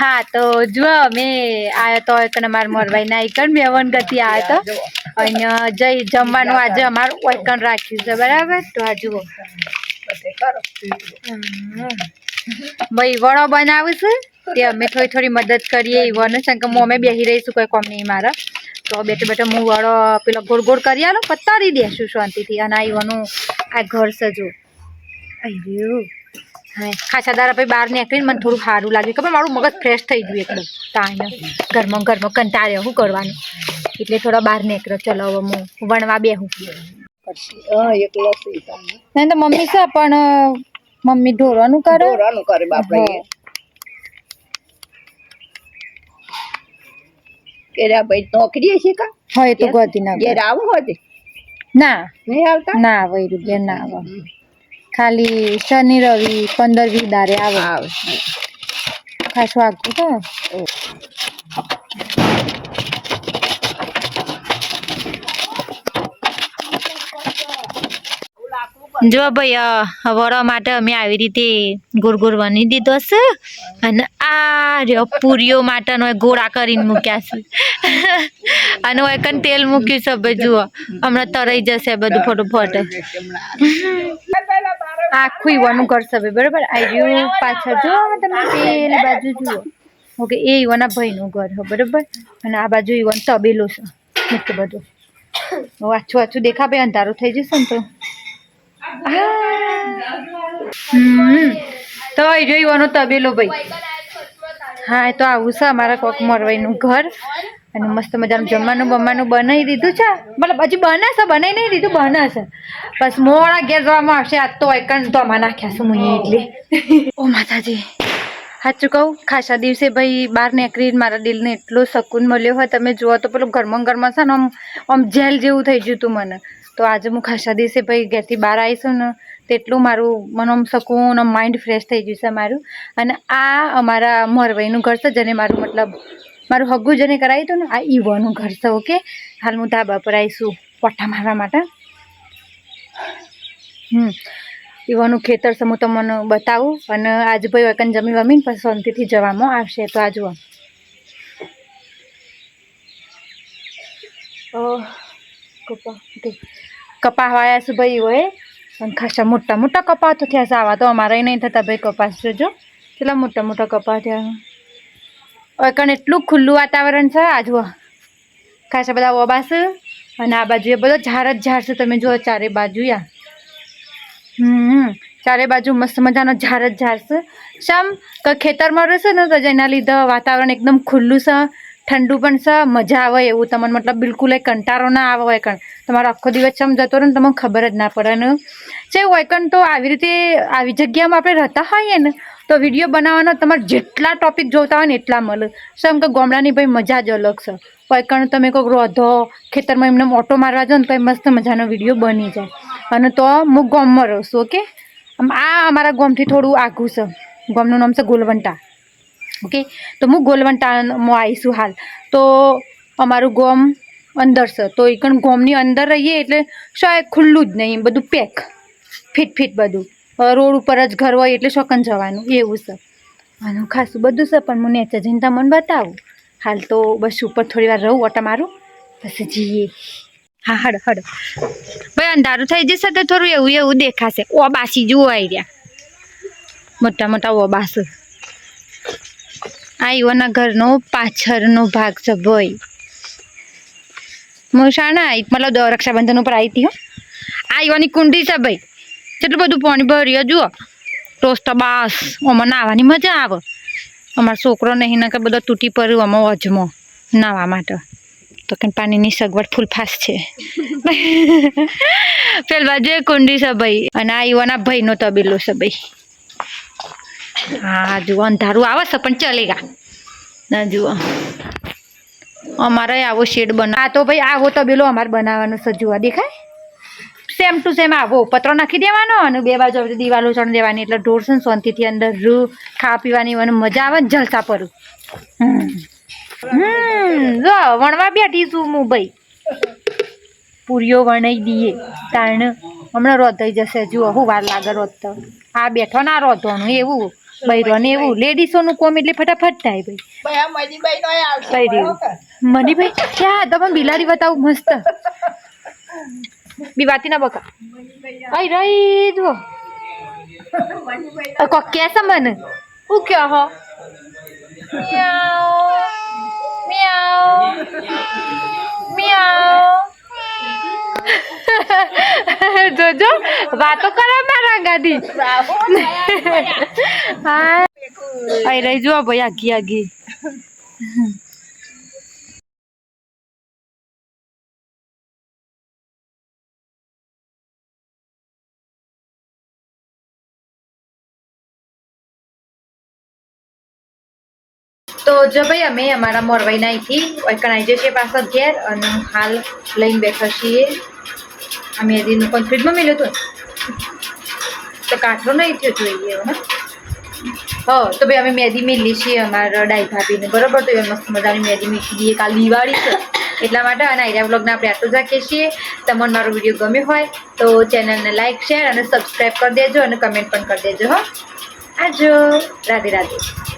હા તો જુઓ અમે આયો તો એક અમાર મોરભાઈ ના એકણ બેવન ગતિ આયો તો. અને જઈ જમવાનું આજે અમારું ઓયકણ રાખ્યું છે બરાબર? તો આ જુઓ. ભાઈ વડો બનાવું છે. તે અમે થોડી થોડી મદદ કરીએ ઈવોને કારણ કે હું અમે બેસી રહીશું કોઈ કોમ નહીં મારા. તો બેઠે બેઠે હું વડો પેલો ગોળ ગોળ કરી આલો પતારી દેશું શાંતિથી. અને આ ઈવોનું આ ઘર સજો. અయ్યો હા ખાસા દારા પછી બહાર નીકળીને મને થોડું સારું લાગ્યું. ખબર મારું મગજ ફ્રેશ થઈ ગયું એકદમ. તાને ઘરમાં ઘરમાં કંટાળ્યો શું કરવાનું. એટલે થોડા બહાર નીકળ્યો ચલો હવે હું વણવા બેહું. હું નહીં તો. મમ્મી છે પણ મમ્મી ઢોરવાનું કરે? ઢોરવાનું કરે બાપા કેરા ભાઈ નોકરી છે કા? હોય તો ગોતી ના ઘેર આવું હોય ના. નહીં આવતા? ના વૈરું ઘેર ના આવે. ખાલી શનિ રવિ પંદર વીસ દારે આવે. આવે. ખાસ વાગતું તો. જો ભાઈ વડો માટે અમે આવી રીતે ગોળ ગોળ વણી દીધો છે. અને આ રહ્યો પૂરીઓ માટેનો ગોળા કરીને મૂક્યા છે. અને હોય કન તેલ મૂક્યું છે ભાઈ જુઓ. હમણાં તરાઈ જશે બધું ફટોફટ. આખું ઈવાનું ઘર સભે બરાબર? આ રહ્યું પાછળ. જો તમે પેલી બાજુ જુઓ. ઓકે, એ ઈવાના ભાઈનું ઘર છે, બરાબર? અને આ બાજુ ઈવન તબેલો છે મસ્ત બધું. વાછું આછું દેખા ભાઈ, અંધારું થઈ જશે ને તો. તો એ રહ્યો ઈવાનો તબેલો ભાઈ. હા તો આવું છે, અમારા કોક મરવાઈનું ઘર. અને મસ્ત મજાનું જમવાનું બમવાનું બનાવી દીધું છે. મતલબ હજી બનાશે, બનાવી નહીં દીધું બને બસ મોડા ઘેર જવામાં આવશે આજ તો એકણ તો આમાં નાખ્યા છું હું એટલે ઓ માતાજી. સાચું કહું, ખાસા દિવસે ભાઈ બહાર નીકળી મારા દિલને એટલો શકૂન મળ્યો હોય, તમે જુઓ તો પેલું ઘરમાં ઘરમાં છે ને આમ આમ જેલ જેવું થઈ ગયું હતું મને. તો આજે હું ખાસા દિવસે ભાઈ ઘેરથી બહાર આવીશું ને, તેટલું મારું મને આમ શકૂન માઇન્ડ ફ્રેશ થઈ ગયું છે મારું. અને આ અમારા મોરવાઈનું ઘર છે, જેને મારું મતલબ મારું હગ્ગું જેને કરાવ્યું હતું ને, આ ઈવોનું ઘર છે ઓકે હાલ હું ધાબા પર આવીશું પોઠા મારવા માટે. હમ. ઈવાનું ખેતર છે, હું તમને બતાવું. અને આજ ભાઈ વકન જમી વમીને, પછી શાંતિથી જવામાં આવશે. તો આ જુઓ કપા વાયા છે ભાઈ હોય અને ખાસા મોટા મોટા કપા તો થયા છે. આવા તો અમારે નહીં થતા ભાઈ કપાસ જોજો કેટલા મોટા મોટા કપા થયા કણ એટલું ખુલ્લું વાતાવરણ છે આ જુઓ ખાસા બધા ઓબા છે અને આ બાજુ એ બધો ઝાડ જ ઝાડ છે, તમે જુઓ ચારે બાજુ યા. હમ, ચારે બાજુ મસ્ત મજાનો ઝાડ જ ઝાડ છે. શામ? કે ખેતરમાં રહેશે ને તો જેના લીધે વાતાવરણ એકદમ ખુલ્લું છે, ઠંડુ પણ છે, મજા આવે એવું તમને મતલબ બિલકુલ એ કંટાળો ના આવે હોય કણ. તમારો આખો દિવસ ચમ જતો રહે ને તમને ખબર જ ના પડે ને. જે હોય કણ તો આવી રીતે આવી જગ્યામાં આપણે રહેતા હોઈએ ને તો વીડિયો બનાવવાનો તમારે જેટલા ટોપિક જોતા હોય ને એટલા મળે. સમ કે ગામડાની ભાઈ મજા જ અલગ છે. હોય કણ તમે કોઈક રોધો, ખેતરમાં એમને ઓટો મારવા જાઓ ને તો મસ્ત મજાનો વીડિયો બની જાય. અને તો હું ગામમાં રહું છું ઓકે આ અમારા ગામથી થોડું આઘું છે. ગામનું નામ છે ગોલવંટા. ઓકે તો હું ગોલવંટામાં આવીશું હાલ. તો અમારું ગામ અંદર છે. તો એ કણ ગામની અંદર રહીએ એટલે શાયદ ખુલ્લું જ નહીં, બધું પેક ફિટ ફિટ બધું. રોડ ઉપર જ ઘર હોય એટલે શોકન જવાનું, એવું છે. આનું ખાસું બધું છે, પણ હું નેચર જઈને તમને બતાવું. હાલ તો બસ ઉપર થોડી વાર રહું, ઓટા મારું, પછી જઈએ. હા હડ હડ ભાઈ, અંધારું થઈ જશે તો થોડું એવું એવું દેખાશે. ઓ બાસી જુઓ આવી મોટા મોટા ઓ બાસુ. આ ઈવોના ઘરનો પાછળનો ભાગ છે ભાઈ. હું શાણા મતલબ રક્ષાબંધન ઉપર આવી હતી હો. આ ઈવાની કુંડી છે ભાઈ. કેટલું બધું પાણી ભર્યું જુઓ. ટોસ્ટ બાસ, આમાં નાહવાની મજા આવે. અમારો છોકરો નહીં ને કે બધો તૂટી પડ્યું આમાં અજમો નાહવા માટે. તો કે પાણીની સગવડ ફૂલફાસ છે. પેલા જે કુંડી છે ભાઈ, અને આ યુવાના ભાઈનો તબેલો છે ભાઈ. હા, જુઓ, અંધારું આવે છે, પણ ચલેગા ના, જુઓ. અમારે આવો શેડ બના આ તો ભાઈ આવો તબેલો અમારે બનાવવાનો છે, જુઓ દેખાય? સેમ ટુ સેમ આવો પતરો નાખી દેવાનો અને બે બાજુ આપણે દિવાલો ચણ દેવાની. એટલે ઢોર છે ને શાંતિથી અંદર રૂ ખાવા પીવાની અને મજા આવે ને જલસા પર. હમ. જો વણવા બેઠી છું હું ભાઈ. પૂરીઓ વણાઈ દઈએ તાણ હમણાં રોધાઈ જશે. જુઓ હું વાર લાગે રોધ તો. આ બેઠો ના રોધવાનું એવું. બૈરો ને એવું. લેડીસોનું કોમ એટલે ફટાફટ થાય ભાઈ. ભાઈ કઈ રહ્યું? મનીભાઈ ક્યાં? તમે બિલાડી બતાવું મસ્ત. બી વાતી ના બકા આઈ રહી જુઓ અ, કોક કે છે મને હું ક્યો હો મ્યાઉ મ્યાઉ મ્યાઉ જોજો વાતો કરે મારા ગાડી હા આઈ રહી જુઓ ભાઈ આગી આગી તો જો ભાઈ, અમે અમારા મોરવાઈના અહીંથી વૈકણ આવી જઈએ પાછા ઘેર અને હાલ લઈને બેઠા છીએ. આ એનું પણ ફ્રીજમાં મેલ્યું હતું તો કાઠો નહીં થયો જોઈએ હવે હો. તો ભાઈ, અમે મેદી મેલી છીએ અમારા ડાઈ ભાભીને બરાબર? તો એ મસ્ત મજાની મેદી મીઠી દઈએ કાલ દિવાળી છે. એટલા માટે અને આઈડિયા બ્લોગને આપણે આટલું રાખીએ છીએ. તમને મારો વીડિયો ગમ્યો હોય, તો ચેનલને લાઇક શેર અને સબસ્ક્રાઈબ કરી દેજો અને કમેન્ટ પણ કરી દેજો, હો. આજો રાધે રાધે.